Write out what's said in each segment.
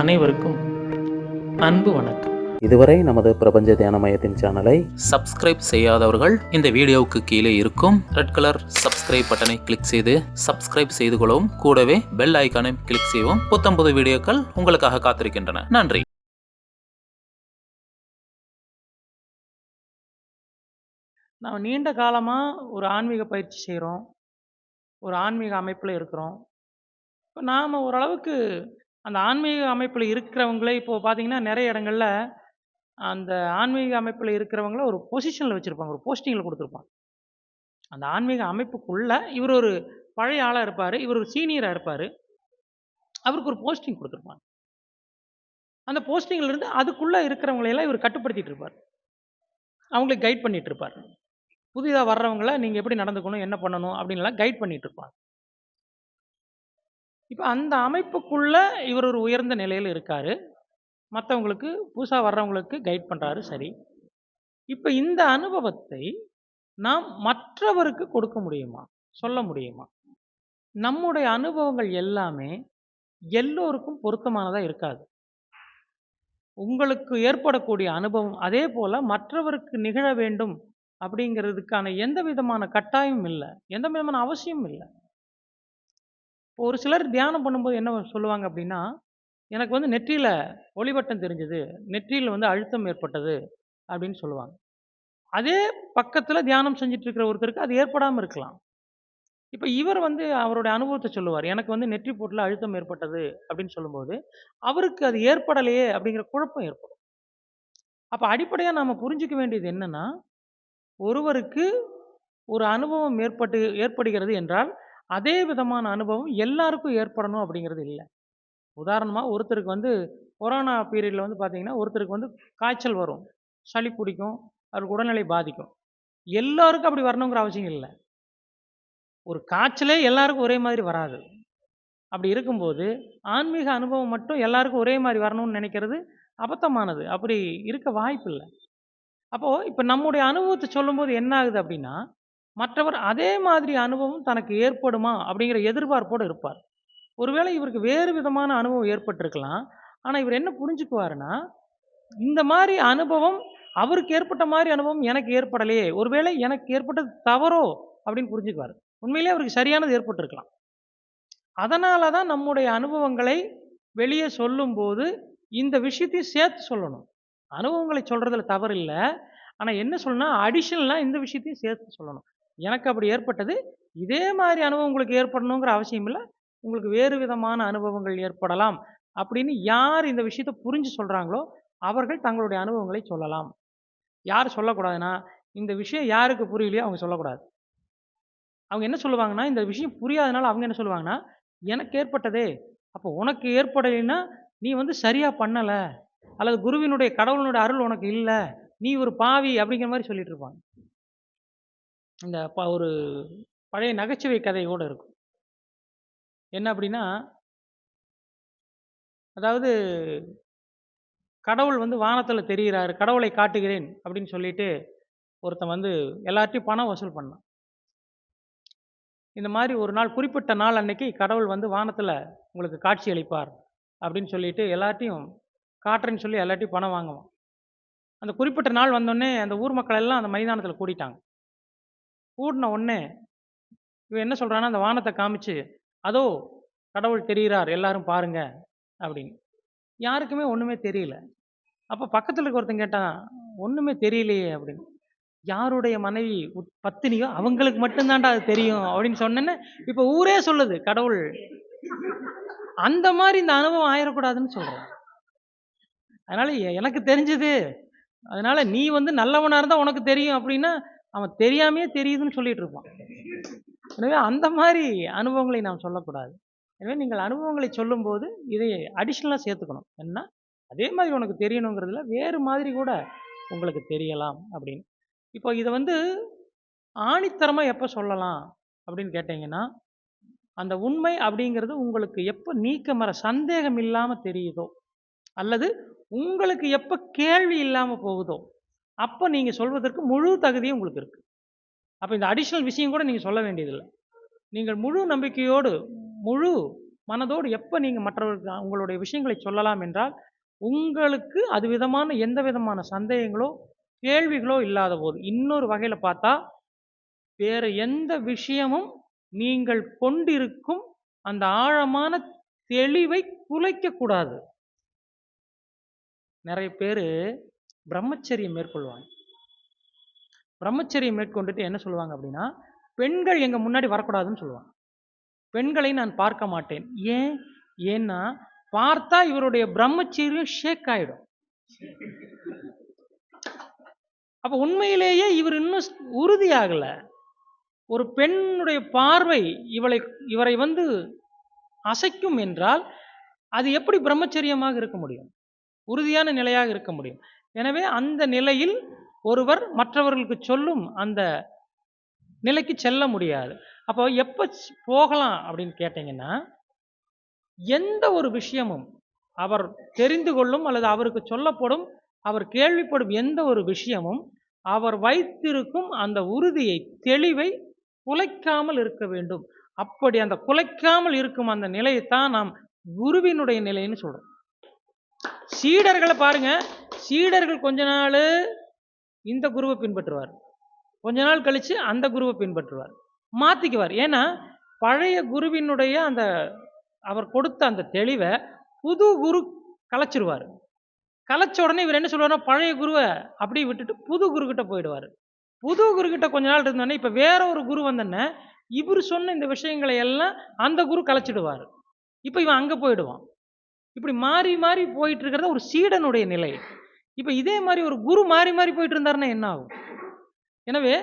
அனைவருக்கும் அன்பு வணக்கம். இதுவரை நமது பிரபஞ்ச தியான மையத்தின் சேனலை சப்ஸ்கிரைப் செய்யாதவர்கள் இந்த வீடியோவுக்கு கீழே இருக்கும் ரெட் கலர் சப்ஸ்கிரைப் பட்டனை கிளிக் செய்து சப்ஸ்கிரைப் செய்து கொள்ளவும். கூடவே பெல் ஐக்கானை கிளிக் செய்யவும். புத்தம்புது வீடியோக்கள் உங்களுக்காக காத்திருக்கின்றன. நன்றி. நாம் நீண்ட காலமாக ஒரு ஆன்மீக பயிற்சி செய்கிறோம் ஒரு ஆன்மீக அமைப்பில் இருக்கிறோம். இப்போ நாம் ஓரளவுக்கு அந்த ஆன்மீக அமைப்பில் இருக்கிறவங்களே இப்போது பார்த்தீங்கன்னா நிறைய இடங்கள்ல அந்த ஆன்மீக அமைப்பில் இருக்கிறவங்கள ஒரு பொசிஷனில் வச்சுருப்பாங்க. ஒரு போஸ்டிங்கில் கொடுத்துருப்பாங்க. அந்த ஆன்மீக அமைப்புக்குள்ளே இவர் ஒரு பழைய ஆளாக இருப்பார். இவர் ஒரு சீனியராக இருப்பார். அவருக்கு ஒரு போஸ்டிங் கொடுத்துருப்பாங்க. அந்த போஸ்டிங்கில் இருந்து அதுக்குள்ளே இருக்கிறவங்களையெல்லாம் இவர் கட்டுப்படுத்திட்டு இருப்பார். அவங்களுக்கு கைட் பண்ணிகிட்டு இருப்பார். புதிதாக வர்றவங்கள நீங்கள் எப்படி நடந்துக்கணும் என்ன பண்ணணும் அப்படின்லாம் கைட் பண்ணிகிட்டு இருப்பாங்க. இப்போ அந்த அமைப்புக்குள்ளே இவர் ஒரு உயர்ந்த நிலையில் இருக்கார். மற்றவங்களுக்கு புதுசாக வர்றவங்களுக்கு கைட் பண்ணுறாரு சரி. இப்போ இந்த அனுபவத்தை நாம் மற்றவருக்கு கொடுக்க முடியுமா? சொல்ல முடியுமா? நம்முடைய அனுபவங்கள் எல்லாமே எல்லோருக்கும் பொருத்தமானதாக இருக்காது. உங்களுக்கு ஏற்படக்கூடிய அனுபவம் அதே போல் மற்றவருக்கு நிகழ வேண்டும் அப்படிங்கிறதுக்கான எந்த விதமான கட்டாயமும் இல்லை. எந்த விதமான அவசியமும் இல்லை. ஒரு சிலர் தியானம் பண்ணும்போது என்ன சொல்லுவாங்க அப்படின்னா எனக்கு வந்து நெற்றியில் ஒளிவட்டம் தெரிஞ்சது. நெற்றியில் வந்து அழுத்தம் ஏற்பட்டது. அப்படின்னு சொல்லுவாங்க. அதே பக்கத்தில் தியானம் செஞ்சுட்டு இருக்கிற ஒருத்தருக்கு அது ஏற்படாமல் இருக்கலாம். இப்போ இவர் வந்து அவருடைய அனுபவத்தை சொல்லுவார். எனக்கு வந்து நெற்றி போட்டில் அழுத்தம் ஏற்பட்டது. அப்படின்னு சொல்லும்போது அவருக்கு அது ஏற்படலையே அப்படிங்கிற குழப்பம் ஏற்படும். அப்போ அடிப்படையாக நாம் புரிஞ்சிக்க வேண்டியது என்னன்னா ஒருவருக்கு ஒரு அனுபவம் ஏற்பட்டு ஏற்படுகிறது என்றால் அதே விதமான அனுபவம் எல்லாருக்கும் ஏற்படணும் அப்படிங்கிறது இல்லை. உதாரணமாக ஒருத்தருக்கு வந்து கொரோனா பீரியடில் வந்து பார்த்தீங்கன்னா ஒருத்தருக்கு வந்து காய்ச்சல் வரும். சளி பிடிக்கும். அவருக்கு உடல்நிலை பாதிக்கும். எல்லாருக்கும் அப்படி வரணுங்கிற அவசியம் இல்லை. ஒரு காய்ச்சலே எல்லாருக்கும் ஒரே மாதிரி வராது. அப்படி இருக்கும்போது ஆன்மீக அனுபவம் மட்டும் எல்லாருக்கும் ஒரே மாதிரி வரணும்னு நினைக்கிறது அபத்தமானது. அப்படி இருக்க வாய்ப்பு இல்லை. அப்போது இப்போ நம்முடைய அனுபவத்தை சொல்லும்போது என்ன ஆகுது அப்படின்னா மற்றவர் அதே மாதிரி அனுபவம் தனக்கு ஏற்படுமா அப்படிங்கிற எதிர்பார்ப்போடு இருப்பார். ஒருவேளை இவருக்கு வேறு விதமான அனுபவம் ஏற்பட்டிருக்கலாம். ஆனால் இவர் என்ன புரிஞ்சுக்குவாருன்னா இந்த மாதிரி அனுபவம் அவருக்கு ஏற்பட்ட மாதிரி அனுபவம் எனக்கு ஏற்படலையே ஒருவேளை எனக்கு ஏற்பட்டது தவறோ அப்படின்னு புரிஞ்சுக்குவார். உண்மையிலேயே அவருக்கு சரியானது ஏற்பட்டிருக்கலாம். அதனால தான் நம்முடைய அனுபவங்களை வெளியே சொல்லும்போது இந்த விஷயத்தையும் சேர்த்து சொல்லணும். அனுபவங்களை சொல்கிறதுல தவறு இல்லை ஆனால் என்ன சொல்லணும்னா அடிஷனலாக இந்த விஷயத்தையும் சேர்த்து சொல்லணும். எனக்கு அப்படி ஏற்பட்டது. இதே மாதிரி அனுபவம் உங்களுக்கு ஏற்படணுங்கிற அவசியம் இல்லை. உங்களுக்கு வேறு விதமான அனுபவங்கள் ஏற்படலாம் அப்படின்னு யார் இந்த விஷயத்தை புரிஞ்சு சொல்கிறாங்களோ அவர்கள் தங்களுடைய அனுபவங்களை சொல்லலாம். யார் சொல்லக்கூடாதுன்னா இந்த விஷயம் யாருக்கு புரியலையோ அவங்க சொல்லக்கூடாது. அவங்க என்ன சொல்லுவாங்கன்னா இந்த விஷயம் புரியாதனால அவங்க என்ன சொல்லுவாங்கன்னா எனக்கு ஏற்பட்டதே. அப்போ உனக்கு ஏற்படலைன்னா நீ வந்து சரியாக பண்ணலை. அல்லது குருவினுடைய கடவுளினுடைய அருள் உனக்கு இல்லை. நீ ஒரு பாவி அப்படிங்கிற மாதிரி சொல்லிட்டு இருப்பாங்க. இந்த ப ஒரு பழைய நகைச்சுவை கதையோடு இருக்கும். என்ன அப்படின்னா அதாவது கடவுள் வந்து வானத்தில் தெரிகிறாரு கடவுளை காட்டுகிறேன் அப்படின்னு சொல்லிட்டு ஒருத்தன் வந்து எல்லார்ட்டையும் பணம் வசூல் பண்ணான். இந்த மாதிரி ஒரு நாள் குறிப்பிட்ட நாள் அன்னைக்கு கடவுள் வந்து வானத்தில் உங்களுக்கு காட்சி அளிப்பார் அப்படின்னு சொல்லிட்டு எல்லார்ட்டையும் காட்டுறேன்னு சொல்லி எல்லார்ட்டையும் பணம் வாங்குவான். அந்த குறிப்பிட்ட நாள் வந்தோடனே அந்த ஊர் மக்கள் எல்லாம் அந்த மைதானத்தில் கூடிட்டாங்க. கூடின உடனே இவன் என்ன சொல்கிறான்னா அந்த வானத்தை காமிச்சு அதோ கடவுள் தெரிகிறார் எல்லாரும் பாருங்க அப்படின்னு. யாருக்குமே ஒன்றுமே தெரியல. அப்போ பக்கத்தில் இருக்க ஒருத்தன் கேட்டான் ஒன்றுமே தெரியலையே அப்படின்னு. யாருடைய மனைவி உத்- பத்தினியோ அவங்களுக்கு மட்டும்தான்டா அது தெரியும் அப்படின்னு சொன்னேன்னு இப்போ ஊரே சொல்லுது கடவுள் அந்த மாதிரி இந்த அனுபவம் ஆயிடக்கூடாதுன்னு சொல்கிறேன் அதனால எ- எனக்கு தெரிஞ்சது. அதனால நீ வந்து நல்லவனாக இருந்தால் உனக்கு தெரியும் அப்படின்னா அவன் தெரியாமையே தெரியுதுன்னு சொல்லிட்டு இருப்பான். எனவே அந்த மாதிரி அனுபவங்களை நாம் சொல்லக்கூடாது. எனவே நீங்கள் அனுபவங்களை சொல்லும்போது இதை அடிஷ்னலாக சேர்த்துக்கணும். என்ன? அதே மாதிரி உனக்கு தெரியணுங்கிறதுல வேறு மாதிரி கூட உங்களுக்கு தெரியலாம் அப்படின்னு. இப்போ இதை வந்து ஆணித்தரமாக எப்போ சொல்லலாம் அப்படின்னு கேட்டிங்கன்னா அந்த உண்மை அப்படிங்கிறது உங்களுக்கு எப்போ நீக்க மர சந்தேகம் இல்லாமல் தெரியுதோ அல்லது உங்களுக்கு எப்போ கேள்வி இல்லாமல் போகுதோ அப்போ நீங்கள் சொல்வதற்கு முழு தகுதியும் உங்களுக்கு இருக்குது அப்போ இந்த அடிஷ்னல் விஷயம் கூட நீங்கள் சொல்ல வேண்டியதில்லை. நீங்கள் முழு நம்பிக்கையோடு முழு மனதோடு எப்போ நீங்கள் மற்றவர்களுக்கு உங்களுடைய விஷயங்களை சொல்லலாம் என்றால் உங்களுக்கு அது விதமான எந்த விதமான சந்தேகங்களோ கேள்விகளோ இல்லாத போது இன்னொரு வகையில் பார்த்தா வேறு எந்த விஷயமும் நீங்கள் கொண்டிருக்கும் அந்த ஆழமான தெளிவை குலைக்கக்கூடாது. நிறைய பேர் பிரம்மச்சரியம் மேற்கொள்வாங்க. பிரம்மச்சரியம் மேற்கொண்டுட்டு என்ன சொல்லுவாங்க அப்படின்னா பெண்கள் எங்கள் முன்னாடி வரக்கூடாதுன்னு சொல்லுவாங்க. பெண்களை நான் பார்க்க மாட்டேன். ஏன்? ஏன்னா பார்த்தா இவருடைய பிரம்மச்சரியம் ஷேக் ஆயிடும். அப்போ உண்மையிலேயே இவர் இன்னும் உறுதியாகல. ஒரு பெண்ணுடைய பார்வை இவளை இவரை வந்து அசைக்கும் என்றால் அது எப்படி பிரம்மச்சரியமாக இருக்க முடியும்? உறுதியான நிலையாக இருக்க முடியும். எனவே அந்த நிலையில் ஒருவர் மற்றவர்களுக்கு சொல்லும் அந்த நிலைக்கு செல்ல முடியாது. அப்போ எப்போ போகலாம் அப்படின்னு கேட்டிங்கன்னா எந்த ஒரு விஷயமும் அவர் தெரிந்து கொள்ளும் அல்லது அவருக்கு சொல்லப்படும் அவர் கேள்விப்படும் எந்த ஒரு விஷயமும் அவர் வைத்திருக்கும் அந்த உறுதியை தெளிவை குலைக்காமல் இருக்க வேண்டும். அப்படி அந்த குலைக்காமல் இருக்கும் அந்த நிலையைத்தான் நாம் குருவினுடைய நிலைன்னு சொல்கிறோம் சீடர்களை பாருங்க சீடர்கள் கொஞ்ச நாள் இந்த குருவை பின்பற்றுவார். கொஞ்ச நாள் கழித்து அந்த குருவை பின்பற்றுவார். மாற்றிக்குவார் ஏன்னா பழைய குருவினுடைய அந்த அவர் கொடுத்த அந்த தெளிவை புது குரு கலைச்சிருவார். கலைச்ச உடனே இவர் என்ன சொல்லுவார்னா பழைய குருவை அப்படியே விட்டுட்டு புது குரு கிட்ட போயிடுவார். புது குரு கிட்ட கொஞ்ச நாள் இருந்தோடனே இப்போ வேற ஒரு குரு வந்தோடனே இவர் சொன்ன இந்த விஷயங்களை எல்லாம் அந்த குரு கலைச்சிடுவார். இப்போ இவன் அங்கே போயிடுவான். இப்படி மாறி மாறி போயிட்டு இருக்கிறத ஒரு சீடனுடைய நிலை. இப்போ இதே மாதிரி ஒரு குரு மாறி மாறி போயிட்டு இருந்தாருன்னா என்ன ஆகும்? எனவே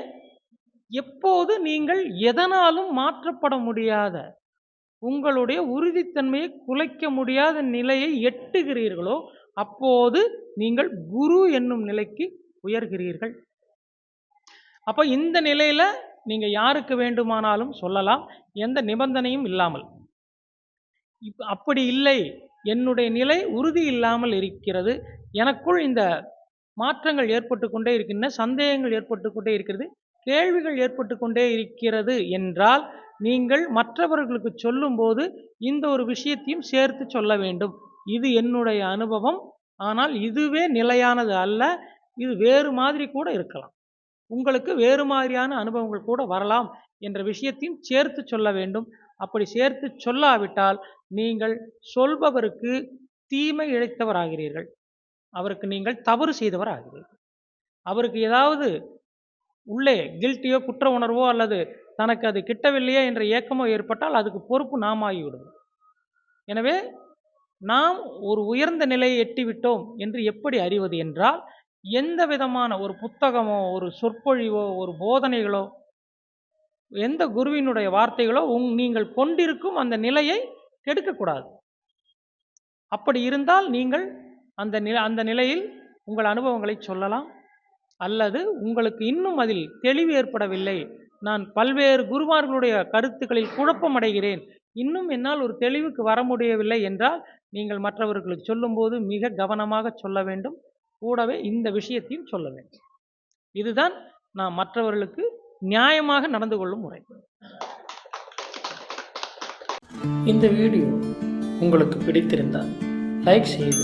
எப்போது நீங்கள் எதனாலும் மாற்றப்பட முடியாத உங்களுடைய உறுதித்தன்மையை குலைக்க முடியாத நிலையை எட்டுகிறீர்களோ அப்போது நீங்கள் குரு என்னும் நிலைக்கு உயர்கிறீர்கள். அப்போ இந்த நிலையில் நீங்கள் யாருக்கு வேண்டுமானாலும் சொல்லலாம். எந்த நிபந்தனையும் இல்லாமல். இப்ப அப்படி இல்லை. என்னுடைய நிலை உறுதி இல்லாமல் இருக்கிறது. எனக்குள் இந்த மாற்றங்கள் ஏற்பட்டு கொண்டே இருக்கின்றன சந்தேகங்கள் ஏற்பட்டு கொண்டே இருக்கிறது கேள்விகள் ஏற்பட்டு கொண்டே இருக்கிறது என்றால் நீங்கள் மற்றவர்களுக்கு சொல்லும்போது இந்த ஒரு விஷயத்தையும் சேர்த்து சொல்ல வேண்டும். இது என்னுடைய அனுபவம். ஆனால் இதுவே நிலையானது அல்ல. இது வேறு மாதிரி கூட இருக்கலாம். உங்களுக்கு வேறு மாதிரியான அனுபவங்கள் கூட வரலாம் என்ற விஷயத்தையும் சேர்த்து சொல்ல வேண்டும். அப்படி சேர்த்து சொல்லாவிட்டால் நீங்கள் சொல்பவருக்கு தீமை இழைத்தவராகிறீர்கள். அவருக்கு நீங்கள் தவறு செய்தவர் ஆகிறீர்கள் அவருக்கு ஏதாவது உள்ளே கில்ட்டியோ குற்ற உணர்வோ அல்லது தனக்கு அது கிட்டவில்லையே என்ற ஏக்கமோ ஏற்பட்டால் அதுக்கு பொறுப்பு நாம் ஆகிவிடும் எனவே நாம் ஒரு உயர்ந்த நிலையை எட்டிவிட்டோம் என்று எப்படி அறிவது என்றால் எந்த விதமான ஒரு புத்தகமோ ஒரு சொற்பொழிவோ ஒரு போதனைகளோ எந்த குருவினுடைய வார்த்தைகளோ உங் நீங்கள் கொண்டிருக்கும் அந்த நிலையை கெடுக்கக்கூடாது. அப்படி இருந்தால் நீங்கள் அந்த நில அந்த நிலையில் உங்கள் அனுபவங்களை சொல்லலாம். அல்லது உங்களுக்கு இன்னும் அதில் தெளிவு ஏற்படவில்லை. நான் பல்வேறு குருமார்களுடைய கருத்துக்களில் குழப்பம் அடைகிறேன் இன்னும் என்னால் ஒரு தெளிவுக்கு வர முடியவில்லை என்றால் நீங்கள் மற்றவர்களுக்கு சொல்லும்போது மிக கவனமாக சொல்ல வேண்டும். கூடவே இந்த விஷயத்தையும் சொல்ல வேண்டும். இதுதான் நான் மற்றவர்களுக்கு நியாயமாக நடந்து கொள்ளும் முறை. இந்த வீடியோ உங்களுக்கு பிடித்திருந்தால் லைக் செய்து